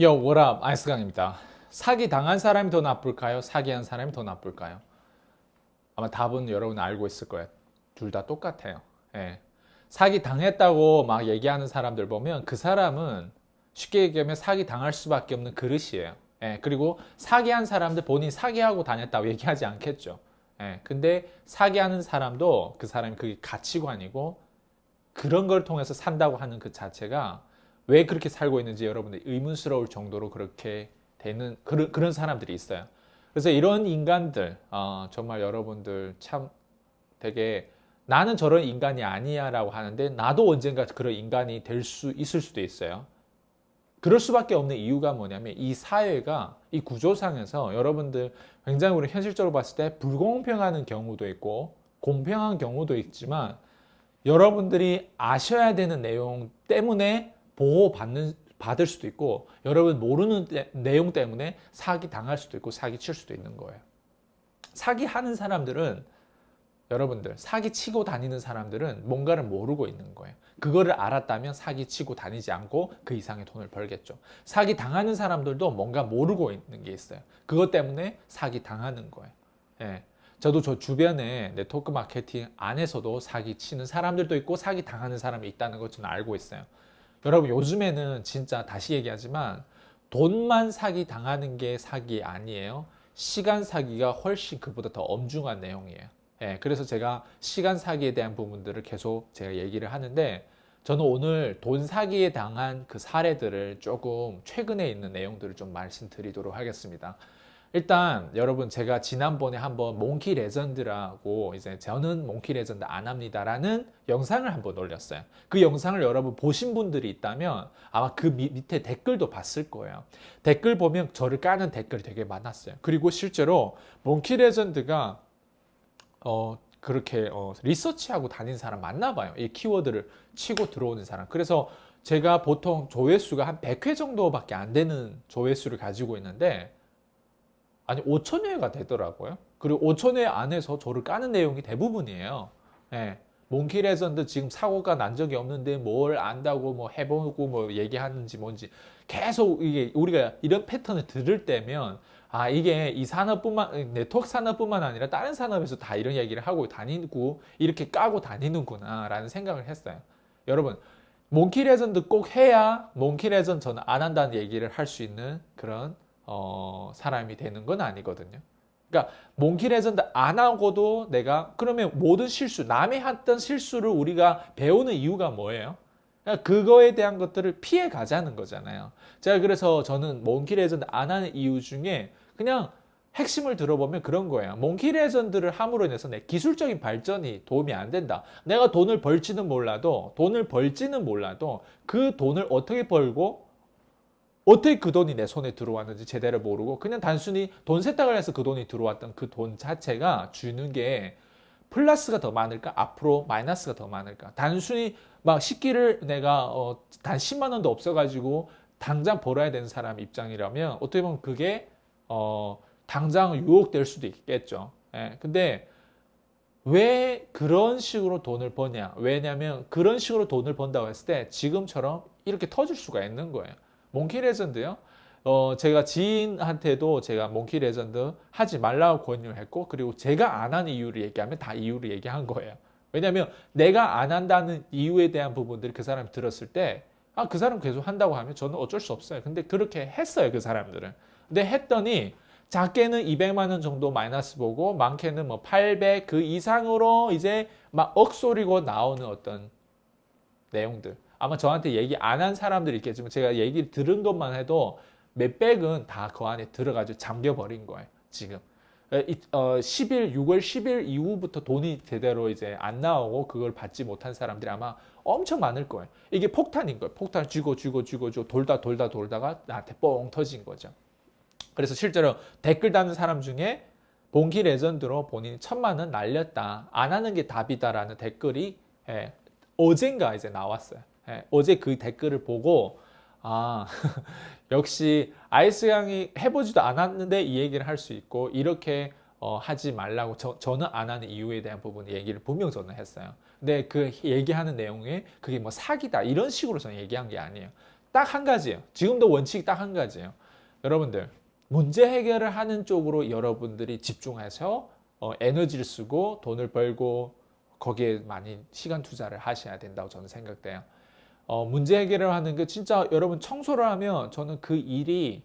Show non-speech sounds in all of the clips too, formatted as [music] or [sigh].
요, 워랍 아이스강입니다. 사기 당한 사람이 더 나쁠까요? 사기한 사람이 더 나쁠까요? 아마 답은 여러분 알고 있을 거예요. 둘 다 똑같아요. 예. 사기 당했다고 막 얘기하는 사람들 보면 그 사람은 쉽게 얘기하면 사기 당할 수밖에 없는 그릇이에요. 예. 그리고 사기한 사람들 본인이 사기하고 다녔다고 얘기하지 않겠죠. 예. 근데 사기하는 사람도 그 사람이 그게 가치관이고 그런 걸 통해서 산다고 하는 그 자체가 왜 그렇게 살고 있는지 여러분들 의문스러울 정도로 그렇게 되는 그런, 그런 사람들이 있어요. 그래서 이런 인간들 어, 정말 여러분들 참 되게 나는 저런 인간이 아니야라고 하는데 나도 언젠가 그런 인간이 될 수 있을 수도 있어요. 그럴 수밖에 없는 이유가 뭐냐면 이 사회가 이 구조상에서 여러분들 굉장히 우리 현실적으로 봤을 때 불공평한 경우도 있고 공평한 경우도 있지만 여러분들이 아셔야 되는 내용 때문에 보호받는 받을 수도 있고 여러분 모르는 때- 내용 때문에 사기 당할 수도 있고 사기 칠 수도 있는 거예요. 사기 하는 사람들은 여러분들 사기 치고 다니는 사람들은 뭔가를 모르고 있는 거예요. 그거를 알았다면 사기 치고 다니지 않고 그 이상의 돈을 벌겠죠. 사기 당하는 사람들도 뭔가 모르고 있는 게 있어요. 그것 때문에 사기 당하는 거예요. 예. 저도 저 주변에 네트워크 마케팅 안에서도 사기 치는 사람들도 있고 사기 당하는 사람이 있다는 걸 저는 알고 있어요. 여러분 요즘에는 진짜 다시 얘기하지만 돈만 사기 당하는 게 사기 아니에요. 시간 사기가 훨씬 그보다 더 엄중한 내용이에요. 예, 그래서 제가 시간 사기에 대한 부분들을 계속 제가 얘기를 하는데 저는 오늘 돈 사기에 당한 그 사례들을 조금 최근에 있는 내용들을 좀 말씀드리도록 하겠습니다. 일단 여러분 제가 지난번에 한번 몽키 레전드라고 이제 저는 몽키 레전드 안 합니다라는 영상을 한번 올렸어요. 그 영상을 여러분 보신 분들이 있다면 아마 그 미- 밑에 댓글도 봤을 거예요. 댓글 보면 저를 까는 댓글이 되게 많았어요. 그리고 실제로 몽키 레전드가 어 그렇게 어 리서치하고 다니는 사람 많나 봐요. 이 키워드를 치고 들어오는 사람. 그래서 제가 보통 조회수가 한 100회 정도밖에 안 되는 조회수를 가지고 있는데 아니 5천 회가 되더라고요. 그리고 5천 회 안에서 저를 까는 내용이 대부분이에요. 예. 몽키 레전드 지금 사고가 난 적이 없는데 뭘 안다고 뭐 해보고 뭐 얘기하는지 뭔지 계속 이게 우리가 이런 패턴을 들을 때면 아 이게 이 산업뿐만 네트워크 산업뿐만 아니라 다른 산업에서 다 이런 얘기를 하고 다니고 이렇게 까고 다니는구나라는 생각을 했어요. 여러분 몽키 레전드 꼭 해야 몽키 레전드 저는 안 한다는 얘기를 할 수 있는 그런 어, 사람이 되는 건 아니거든요. 그러니까 몽키 레전드 안 하고도 내가 그러면 모든 실수 남이 했던 실수를 우리가 배우는 이유가 뭐예요? 그러니까 그거에 대한 것들을 피해 가자는 거잖아요. 제가 그래서 저는 몽키 레전드 안 하는 이유 중에 그냥 핵심을 들어보면 그런 거예요. 몽키 레전드를 함으로 인해서 내 기술적인 발전이 도움이 안 된다. 내가 돈을 벌지는 몰라도 돈을 벌지는 몰라도 그 돈을 어떻게 벌고 어떻게 그 돈이 내 손에 들어왔는지 제대로 모르고 그냥 단순히 돈 세탁을 해서 그 돈이 들어왔던 그 돈 자체가 주는 게 플러스가 더 많을까? 앞으로 마이너스가 더 많을까? 단순히 막 식기를 내가 어, 단 10만 원도 없어가지고 당장 벌어야 되는 사람 입장이라면 어떻게 보면 그게 어, 당장 유혹될 수도 있겠죠. 예, 근데 왜 그런 식으로 돈을 버냐? 왜냐면 그런 식으로 돈을 번다고 했을 때 지금처럼 이렇게 터질 수가 있는 거예요. 몽키 레전드요. 어, 제가 지인한테도 제가 몽키 레전드 하지 말라고 권유를 했고, 그리고 제가 안 하는 이유를 얘기하면 다 이유를 얘기한 거예요. 왜냐면 내가 안 한다는 이유에 대한 부분들을 그 사람이 들었을 때, 아, 그 사람 계속 한다고 하면 저는 어쩔 수 없어요. 근데 그렇게 했어요, 그 사람들은. 근데 했더니, 작게는 200만 원 정도 마이너스 보고, 많게는 뭐 800, 그 이상으로 이제 막 억소리고 나오는 어떤 내용들. 아마 저한테 얘기 안 한 사람들이 있겠지만 제가 얘기를 들은 것만 해도 몇백은 다 그 안에 들어가지고 잠겨버린 거예요. 지금. 에, 이- 어, 10일, 6월 10일 이후부터 돈이 제대로 이제 안 나오고 그걸 받지 못한 사람들이 아마 엄청 많을 거예요. 이게 폭탄인 거예요. 폭탄 쥐고 쥐고 쥐고 쥐고 돌다 돌다 돌다가 나한테 뻥 터진 거죠. 그래서 실제로 댓글 다는 사람 중에 본기 레전드로 본인이 천만 원 날렸다. 안 하는 게 답이다라는 댓글이 예, 어젠가 이제 나왔어요. 예, 어제 그 댓글을 보고 아 [laughs] 역시 아이스강이 해보지도 않았는데 이 얘기를 할 수 있고 이렇게 어, 하지 말라고 저, 저는 안 하는 이유에 대한 부분 얘기를 분명 저는 했어요. 근데 그 얘기하는 내용에 그게 뭐 사기다 이런 식으로 저는 얘기한 게 아니에요. 딱 한 가지예요. 지금도 원칙이 딱 한 가지예요. 여러분들 문제 해결을 하는 쪽으로 여러분들이 집중해서 어, 에너지를 쓰고 돈을 벌고 거기에 많이 시간 투자를 하셔야 된다고 저는 생각돼요. 어, 문제 해결을 하는 게 진짜 여러분 청소를 하면 저는 그 일이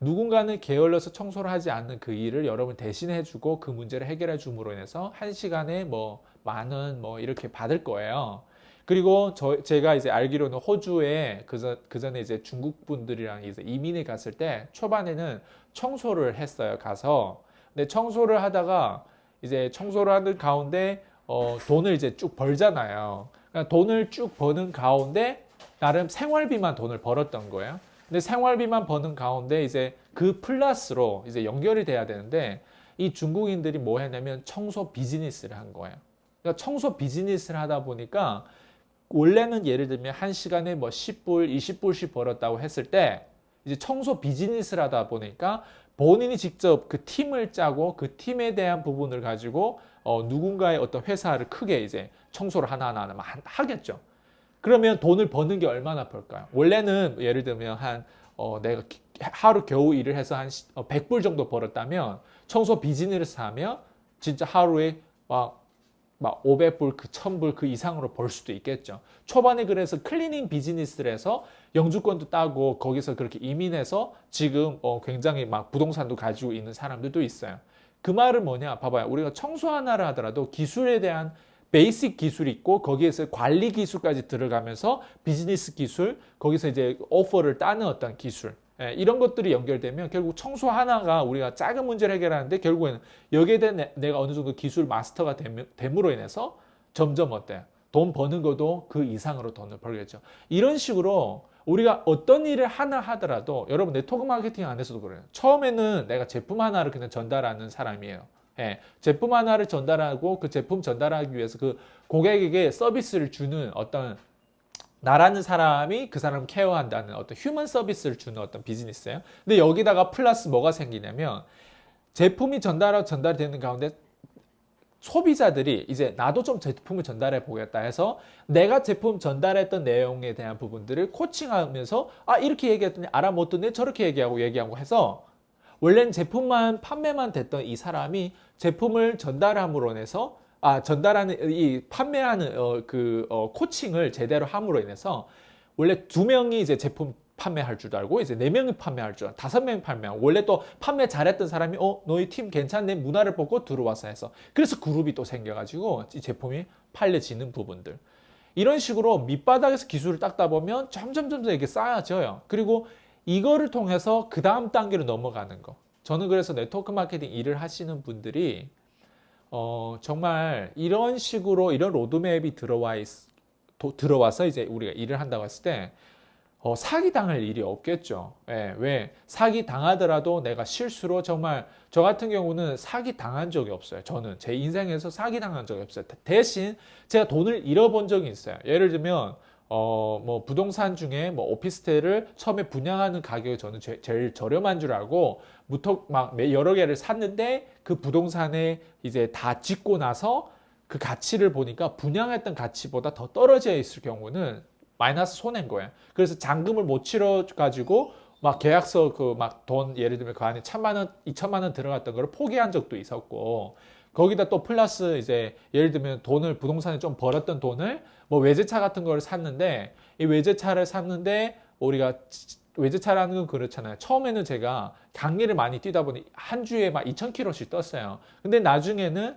누군가는 게을러서 청소를 하지 않는 그 일을 여러분 대신해 주고 그 문제를 해결해 줌으로 인해서 한 시간에 뭐 만원 뭐 이렇게 받을 거예요. 그리고 저 제가 이제 알기로는 호주에 그전 그전에 이제 중국 분들이랑 이제 이민을 갔을 때 초반에는 청소를 했어요. 가서 근데 청소를 하다가 이제 청소를 하는 가운데 어 돈을 이제 쭉 벌잖아요. 그러니까 돈을 쭉 버는 가운데 나름 생활비만 돈을 벌었던 거예요. 근데 생활비만 버는 가운데 이제 그 플러스로 이제 연결이 돼야 되는데 이 중국인들이 뭐 했냐면 청소 비즈니스를 한 거예요. 그러니까 청소 비즈니스를 하다 보니까 원래는 예를 들면 한 시간에 뭐 10불, 20불씩 벌었다고 했을 때 이제 청소 비즈니스를 하다 보니까 본인이 직접 그 팀을 짜고 그 팀에 대한 부분을 가지고 어, 누군가의 어떤 회사를 크게 이제 청소를 하나하나 하나 하겠죠. 그러면 돈을 버는 게 얼마나 벌까요? 원래는 예를 들면 한 어, 내가 기- 하루 겨우 일을 해서 한 시- 어, 100불 정도 벌었다면 청소 비즈니스 하면 진짜 하루에 막, 막 500불, 그 1000불 그 이상으로 벌 수도 있겠죠. 초반에 그래서 클리닝 비즈니스를 해서 영주권도 따고 거기서 그렇게 이민해서 지금 어, 굉장히 막 부동산도 가지고 있는 사람들도 있어요. 그 말은 뭐냐? 봐봐요. 우리가 청소 하나를 하더라도 기술에 대한 베이직 기술이 있고 거기에서 관리 기술까지 들어가면서 비즈니스 기술 거기서 이제 오퍼를 따는 어떤 기술 예, 이런 것들이 연결되면 결국 청소 하나가 우리가 작은 문제를 해결하는데 결국에는 여기에 대한 내- 내가 어느 정도 기술 마스터가 됨- 됨으로 인해서 점점 어때요? 돈 버는 것도 그 이상으로 돈을 벌겠죠. 이런 식으로 우리가 어떤 일을 하나 하더라도 여러분 네트워크 마케팅 안에서도 그래요. 처음에는 내가 제품 하나를 그냥 전달하는 사람이에요. 예, 제품 하나를 전달하고 그 제품 전달하기 위해서 그 고객에게 서비스를 주는 어떤 나라는 사람이 그 사람을 케어한다는 어떤 휴먼 서비스를 주는 어떤 비즈니스예요. 근데 여기다가 플러스 뭐가 생기냐면 제품이 전달하고 전달이 되는 가운데 소비자들이 이제 나도 좀 제품을 전달해 보겠다 해서 내가 제품 전달했던 내용에 대한 부분들을 코칭하면서 아 이렇게 얘기했더니 알아못 듣네 저렇게 얘기하고 얘기하고 해서 원래는 제품만 판매만 됐던 이 사람이 제품을 전달함으로 인해서 아 전달하는 이 판매하는 어, 그 어, 코칭을 제대로 함으로 인해서 원래 두 명이 이제 제품 판매할 줄 알고 이제 네 명이 판매할 줄 알고 다섯 명이 판매하고 원래 또 판매 잘했던 사람이 어 너희 팀 괜찮네 문화를 보고 들어와서 해서. 그래서 그룹이 또 생겨가지고 이 제품이 팔려지는 부분들. 이런 식으로 밑바닥에서 기술을 닦다 보면 점점점 더 이게 쌓여져요. 그리고 이거를 통해서 그 다음 단계로 넘어가는 거 저는 그래서 네트워크 마케팅 일을 하시는 분들이 어 정말 이런 식으로 이런 로드맵이 들어와 있, 도- 들어와서 이제 우리가 일을 한다고 했을 때 어, 사기 당할 일이 없겠죠. 예, 왜 사기 당하더라도 내가 실수로 정말 저 같은 경우는 사기 당한 적이 없어요. 저는 제 인생에서 사기 당한 적이 없어요. 대신 제가 돈을 잃어본 적이 있어요. 예를 들면 어, 뭐 부동산 중에 뭐 오피스텔을 처음에 분양하는 가격이 저는 제, 일 저렴한 줄 알고 무턱 막 매- 여러 개를 샀는데 그 부동산에 이제 다 짓고 나서 그 가치를 보니까 분양했던 가치보다 더 떨어져 있을 경우는 마이너스 손해인 거예요. 그래서 잔금을 못 치러 가지고 막 계약서 그 막 돈 예를 들면 그 안에 천만 원, 이천만 원 들어갔던 거를 포기한 적도 있었고 거기다 또 플러스 이제 예를 들면 돈을 부동산에 좀 벌었던 돈을 뭐 외제차 같은 걸 샀는데 이 외제차를 샀는데 우리가 외제차라는 건 그렇잖아요. 처음에는 제가 강의를 많이 뛰다 보니 한 주에 막 2,000km씩 떴어요. 근데 나중에는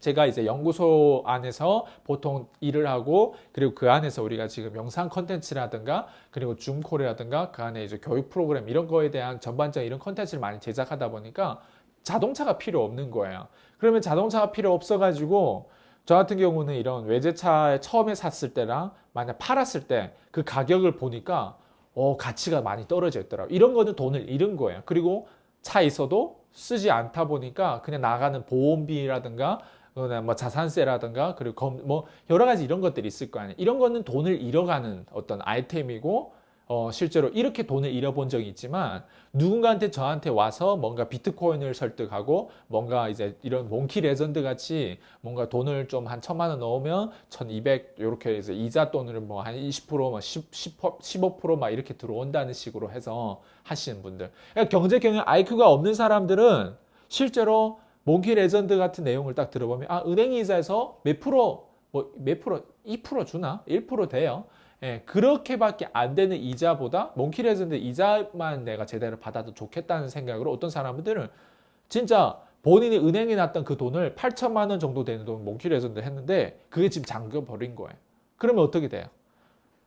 제가 이제 연구소 안에서 보통 일을 하고 그리고 그 안에서 우리가 지금 영상 컨텐츠라든가 그리고 줌콜이라든가 그 안에 이제 교육 프로그램 이런 거에 대한 전반적인 이런 컨텐츠를 많이 제작하다 보니까 자동차가 필요 없는 거예요. 그러면 자동차가 필요 없어가지고 저 같은 경우는 이런 외제차 처음에 샀을 때랑 만약 팔았을 때 그 가격을 보니까 어, 가치가 많이 떨어져 있더라고요. 이런 거는 돈을 잃은 거예요. 그리고 차 있어도 쓰지 않다 보니까 그냥 나가는 보험비라든가 뭐 자산세라든가 그리고 검- 뭐 여러 가지 이런 것들이 있을 거 아니에요. 이런 거는 돈을 잃어가는 어떤 아이템이고 어, 실제로 이렇게 돈을 잃어본 적이 있지만 누군가한테 저한테 와서 뭔가 비트코인을 설득하고 뭔가 이제 이런 몽키 레전드 같이 뭔가 돈을 좀 한 천만 원 넣으면 1200 이렇게 이제 이자 돈을 뭐한 20%막 10, 10, 15%막 이렇게 들어온다는 식으로 해서 하시는 분들. 그러니까 경제 경영 IQ가 없는 사람들은 실제로 몽키 레전드 같은 내용을 딱 들어보면 아 은행 이자에서 몇 프로 뭐 몇 프로 2% 주나 1% 돼요. 예, 그렇게밖에 안 되는 이자보다 몽키 레전드 이자만 내가 제대로 받아도 좋겠다는 생각으로 어떤 사람들은 진짜 본인이 은행에 놨던 그 돈을 8천만 원 정도 되는 돈 몽키 레전드 했는데 그게 지금 잠겨 버린 거예요. 그러면 어떻게 돼요?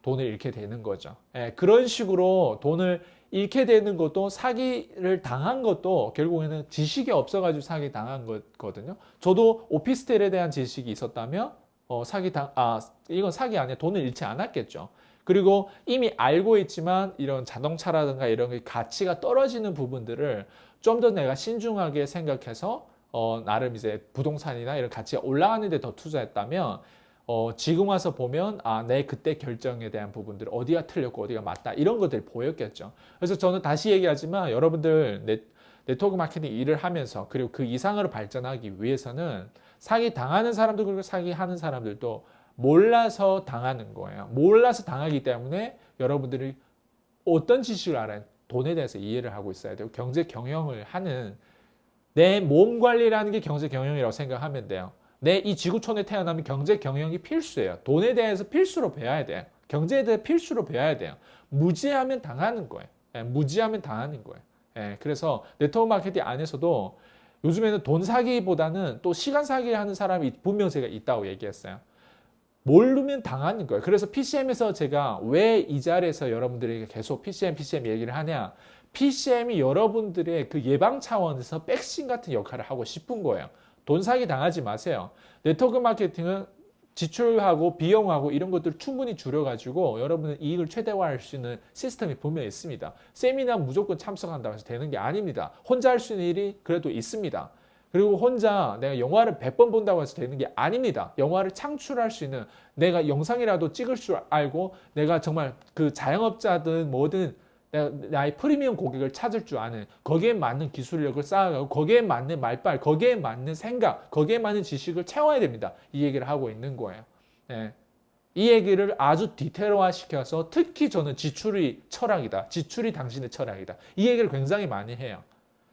돈을 잃게 되는 거죠. 예, 그런 식으로 돈을 잃게 되는 것도 사기를 당한 것도 결국에는 지식이 없어가지고 사기 당한 거거든요. 저도 오피스텔에 대한 지식이 있었다면 어, 사기 당, 아, 이건 사기 아니야. 돈을 잃지 않았겠죠. 그리고 이미 알고 있지만 이런 자동차라든가 이런 게 가치가 떨어지는 부분들을 좀 더 내가 신중하게 생각해서 어, 나름 이제 부동산이나 이런 가치가 올라가는 데 더 투자했다면 어, 지금 와서 보면 아, 내 그때 결정에 대한 부분들 어디가 틀렸고 어디가 맞다 이런 것들이 보였겠죠. 그래서 저는 다시 얘기하지만 여러분들 네, 네트워크 마케팅 일을 하면서 그리고 그 이상으로 발전하기 위해서는 사기 당하는 사람도 그리고 사기 하는 사람들도 몰라서 당하는 거예요. 몰라서 당하기 때문에 여러분들이 어떤 지식을 알아야 돈에 대해서 이해를 하고 있어야 되고 경제 경영을 하는 내 몸 관리라는 게 경제 경영이라고 생각하면 돼요. 내 이 지구촌에 태어나면 경제 경영이 필수예요. 돈에 대해서 필수로 배워야 돼요. 경제에 대해 필수로 배워야 돼요. 무지하면 당하는 거예요. 예, 무지하면 당하는 거예요. 예, 그래서 네트워크 마케팅 안에서도 요즘에는 돈 사기보다는 또 시간 사기 하는 사람이 분명 제가 있다고 얘기했어요. 모르면 당하는 거예요. 그래서 PCM에서 제가 왜 이 자리에서 여러분들에게 계속 PCM, PCM 얘기를 하냐. PCM이 여러분들의 그 예방 차원에서 백신 같은 역할을 하고 싶은 거예요. 돈 사기 당하지 마세요. 네트워크 마케팅은 지출하고 비용하고 이런 것들을 충분히 줄여가지고 여러분은 이익을 최대화할 수 있는 시스템이 분명히 있습니다. 세미나 무조건 참석한다고 해서 되는 게 아닙니다. 혼자 할 수 있는 일이 그래도 있습니다. 그리고 혼자 내가 영화를 100번 본다고 해서 되는 게 아닙니다. 영화를 창출할 수 있는 내가 영상이라도 찍을 줄 알고 내가 정말 그 자영업자든 뭐든 나의 프리미엄 고객을 찾을 줄 아는 거기에 맞는 기술력을 쌓아가고 거기에 맞는 말빨, 거기에 맞는 생각, 거기에 맞는 지식을 채워야 됩니다. 이 얘기를 하고 있는 거예요. 예. 이 얘기를 아주 디테일화 시켜서 특히 저는 지출이 철학이다. 지출이 당신의 철학이다. 이 얘기를 굉장히 많이 해요.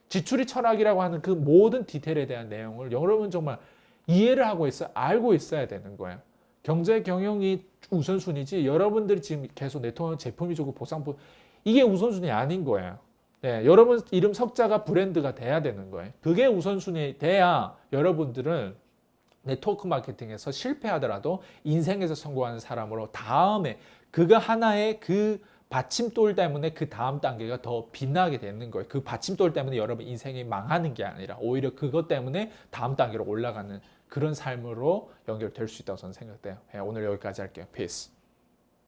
지출이 철학이라고 하는 그 모든 디테일에 대한 내용을 여러분 정말 이해를 하고 있어 알고 있어야 되는 거예요. 경제 경영이 우선순위지 여러분들이 지금 계속 네트워크 제품이 좋고 보상품 이게 우선순위 아닌 거예요. 네, 여러분 이름 석자가 브랜드가 돼야 되는 거예요. 그게 우선순위 돼야 여러분들은 네트워크 마케팅에서 실패하더라도 인생에서 성공하는 사람으로 다음에 그가 하나의 그 받침돌 때문에 그 다음 단계가 더 빛나게 되는 거예요. 그 받침돌 때문에 여러분 인생이 망하는 게 아니라 오히려 그것 때문에 다음 단계로 올라가는 그런 삶으로 연결될 수 있다고 저는 생각돼요. 네, 오늘 여기까지 할게요. 피스.